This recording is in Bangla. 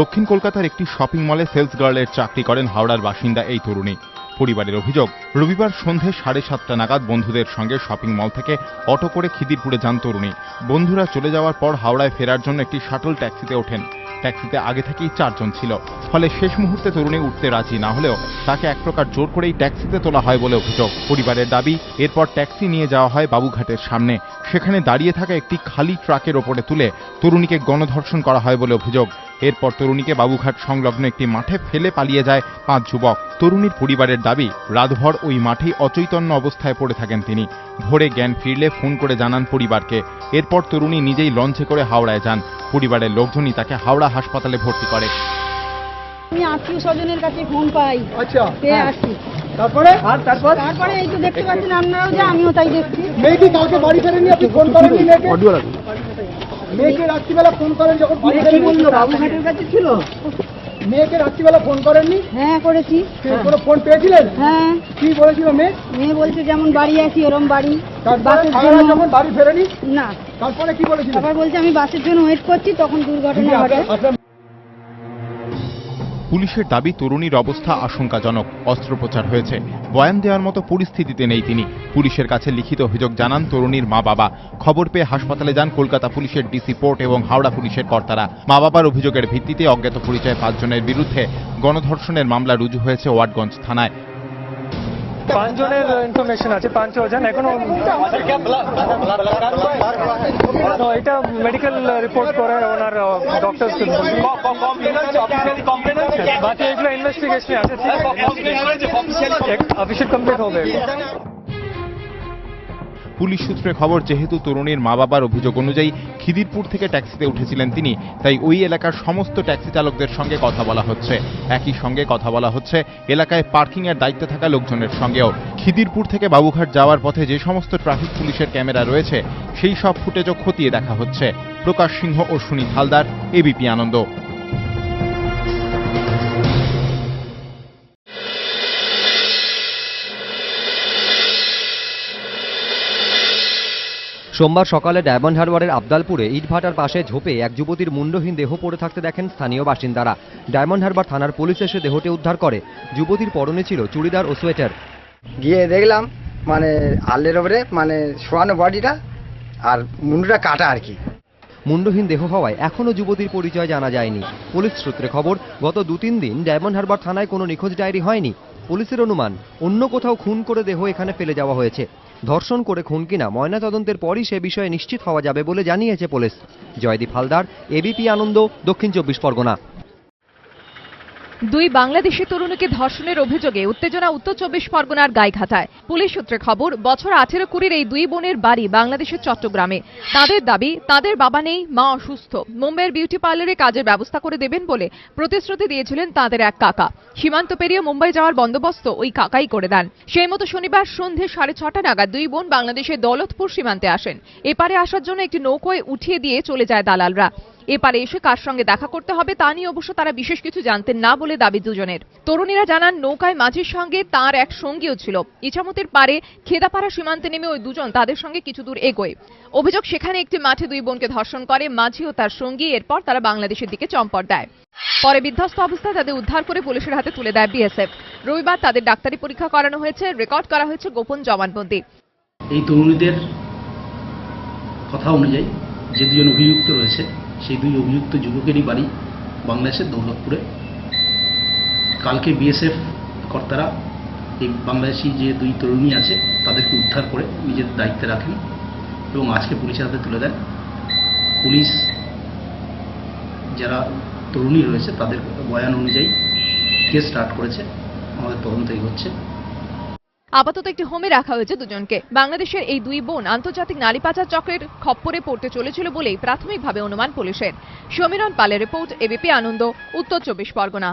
দক্ষিণ কলকাতার একটি শপিং মলে সেলস গার্লের চাকরি করেন হাওড়ার বাসিন্দা এই তরুণী। পরিবারের অভিযোগ, রবিবার সন্ধে সাড়ে সাতটা নাগাদ বন্ধুদের সঙ্গে শপিং মল থেকে অটো করে খিদিরপুরে যান তরুণী। বন্ধুরা চলে যাওয়ার পর হাওড়ায় ফেরার জন্য একটি শাটল ট্যাক্সিতে ওঠেন। ট্যাক্সিতে আগে থেকেই চারজন ছিল। ফলে শেষ মুহূর্তে তরুণী উঠতে রাজি না হলেও তাকে এক প্রকার জোর করেই ট্যাক্সিতে তোলা হয় বলে অভিযোগ। পরিবারের দাবি, এরপর ট্যাক্সি নিয়ে যাওয়া হয় বাবুঘাটের সামনে। সেখানে দাঁড়িয়ে থাকা একটি খালি ট্রাকের ওপরে তুলে তরুণীকে গণধর্ষণ করা হয় বলে অভিযোগ। এরপর তরুণীকে বাবুঘাট সংলগ্ন একটি মাঠে ফেলে পালিয়ে যায় পাঁচ যুবক। তরুণীর পরিবারের দাবি, রাতভর ওই মাঠেই অচৈতন্য অবস্থায় পড়ে থাকেন তিনি। ভোরে জ্ঞান ফিরলে ফোন করে জানান পরিবারকে। এরপর তরুণী নিজেই লঞ্চে করে হাওড়ায় যান। পরিবারের লোকজনই তাকে হাওড়া হাসপাতালে ভর্তি করে। আমি আত্মীয় স্বজনের কাছে ফোন পাই। আচ্ছা পেয়ে হ্যাঁ। আসি। তারপরে? আর তারপর? তারপরে এই তো দেখতে পাচ্ছেন আপনারাও যে আমিও তাই দেখছি। মেয়েটি বাড়ি ফেরেনি? আপনি ফোন করেননি মেয়েকে? মেয়েকে রাত্রিবেলা ফোন করেন যখন বাড়ি ফেরেনি। বাবুঘাটের কাছে ছিল। মেয়েকে রাত্রিবেলা ফোন করেননি? হ্যাঁ করেছি। সে কোনো ফোন পেয়েছিলেন? হ্যাঁ। কি বলেছিল মেয়ে? মেয়ে বলছে যেমন বাড়ি আসি ওরম বাড়ি। যখন বাড়ি ফেরেনি? না। তারপরে কি বলেছিল? আবার বলছে আমি বাসের জন্য ওয়েট করছি তখন দুর্ঘটনা ঘটে। পুলিশের দাবি তরুণীর অবস্থা আশঙ্কাজনক অস্ত্রোপচার হয়েছে বয়ান দেওয়ার মতো পরিস্থিতিতে নেই তিনি পুলিশের কাছে লিখিত অভিযোগ জানান তরুণীর মা বাবা খবর পেয়ে হাসপাতালে যান কলকাতা পুলিশের ডিসি পোর্ট এবং হাওড়া পুলিশের কর্তারা মা বাবার অভিযোগের ভিত্তিতে অজ্ঞাত পরিচয় পাঁচজনের বিরুদ্ধে গণধর্ষণের মামলা রুজু হয়েছে ওয়াটগঞ্জ থানায় পাঁচজনের ইনফরমেশন আছে পাঁচ ছজন এখনও এটা মেডিকেল রিপোর্ট করে ওনার ডক্টর আছে অফিসিয়াল কমপ্লিট হবে। পুলিশ সূত্রে খবর যেহেতু তরুণীর মা বাবার অভিযোগ অনুযায়ী খিদিরপুর থেকে ট্যাক্সিতে উঠেছিলেন তিনি তাই ওই এলাকার সমস্ত ট্যাক্সি চালকদের সঙ্গে কথা বলা হচ্ছে। একই সঙ্গে কথা বলা হচ্ছে এলাকায় পার্কিং এর দায়িত্বে থাকা লোকজনের সঙ্গেও। খিদিরপুর থেকে বাবুঘাট যাওয়ার পথে যে সমস্ত ট্রাফিক পুলিশের ক্যামেরা রয়েছে সেই সব ফুটেজও খতিয়ে দেখা হচ্ছে। প্রকাশ সিংহ ও সুনীত হালদার এবিপি আনন্দ। সোমবার সকালে ডায়মন্ড হারবারের আবদালপুরে ইটভাটার পাশে ঝোপে এক যুবতীর মুন্ডহীন দেহ পড়ে থাকতে দেখেন স্থানীয় বাসিন্দারা। ডায়মন্ড হারবার থানার পুলিশ এসে দেহটি উদ্ধার করে। যুবতীর পরনে ছিল চুড়িদার ও সোয়েটার। গিয়ে দেখলাম মানে আলের ওপরে মানে শোয়ানো বডিটা আর মুন্ডুটা কাটা আর কি। মুন্ডহীন দেহ হওয়ায় এখনও যুবতীর পরিচয় জানা যায়নি। পুলিশ সূত্রে খবর গত দু তিন দিন ডায়মন্ড হারবার থানায় কোনো নিখোঁজ ডায়েরি হয়নি। পুলিশের অনুমান অন্য কোথাও খুন করে দেহ এখানে ফেলে যাওয়া হয়েছে। ধর্ষণ করে খুন কিনা ময়নাতদন্তের পরই সে বিষয়ে নিশ্চিত হওয়া যাবে বলে জানিয়েছে পুলিশ। জয়দীপ হালদার, এবিপি আনন্দ, দক্ষিণ চব্বিশ পরগনা। দুই বাংলাদেশি তরুণীকে ধর্ষণের অভিযোগে উত্তেজনা উত্তর চব্বিশ পরগনার গাইঘাটায়। পুলিশ সূত্রে খবর, বছর আঠেরো কুড়ির এই দুই বোনের বাড়ি বাংলাদেশের চট্টগ্রামে। তাদের দাবি, তাদের বাবা নেই, মা অসুস্থ। মুম্বাইয়ের বিউটি পার্লারে কাজের ব্যবস্থা করে দেবেন বলে প্রতিশ্রুতি দিয়েছিলেন তাদের এক কাকা। সীমান্ত পেরিয়ে মুম্বাই যাওয়ার বন্দোবস্ত ওই কাকাই করে দেন। সেই মতো শনিবার সন্ধে সাড়ে ছটা নাগাদ দুই বোন বাংলাদেশের দৌলতপুর সীমান্তে আসেন। এপারে আসার জন্য একটি নৌকোয় উঠিয়ে দিয়ে চলে যায় দালালরা। এপারে এসে কার সঙ্গে দেখা করতে হবে তা নিয়ে অবশ্য তারা বিশেষ কিছু জানতেন না বলে দাবি দুজনের। তরুণীরা জানান, নৌকায় মাঝির সঙ্গে তার এক সঙ্গীও ছিল। ইছামতির পারে খেদাপাড়া সীমান্তে নেমে ওই দুজন তাদের সঙ্গে কিছু দূর এগোয়। অভিযোগ, সেখানে একটি মাঠে দুই বোনকে ধর্ষণ করে মাঝি ও তার সঙ্গী। এরপর তারা বাংলাদেশের দিকে চম্পট দেয়। পরে বিধ্বস্ত অবস্থায় তাদের উদ্ধার করে পুলিশের হাতে তুলে দেয় বিএসএফ। রবিবার তাদের ডাক্তারি পরীক্ষা করানো হয়েছে, রেকর্ড করা হয়েছে গোপন জবানবন্দি। এই তরুণীদের কথা অনুযায়ী যে দুজন অভিযুক্ত রয়েছে সেই দুই অভিযুক্ত যুবকেরই বাড়ি বাংলাদেশের দৌলতপুরে। কালকে বিএসএফ কর্তারা এই বাংলাদেশি যে দুই তরুণী আছে, তাদেরকে উদ্ধার করে নিজের দায়িত্বে রাখেন এবং আজকে পুলিশের হাতে তুলে দেন। পুলিশ যারা তরুণী রয়েছে, তাদের বয়ান অনুযায়ী কেস স্টার্ট করেছে। আমাদের তদন্ত এগোচ্ছে আপাতত একটি হোমে রাখা হয়েছে দুজনকে। বাংলাদেশের এই দুই বোন আন্তর্জাতিক নারী পাচার চক্রের খপ্পরে পড়তে চলেছিল বলেই প্রাথমিকভাবে অনুমান পুলিশের। সমীরণ পালের রিপোর্ট, এবিপি আনন্দ, উত্তর চব্বিশ পরগনা।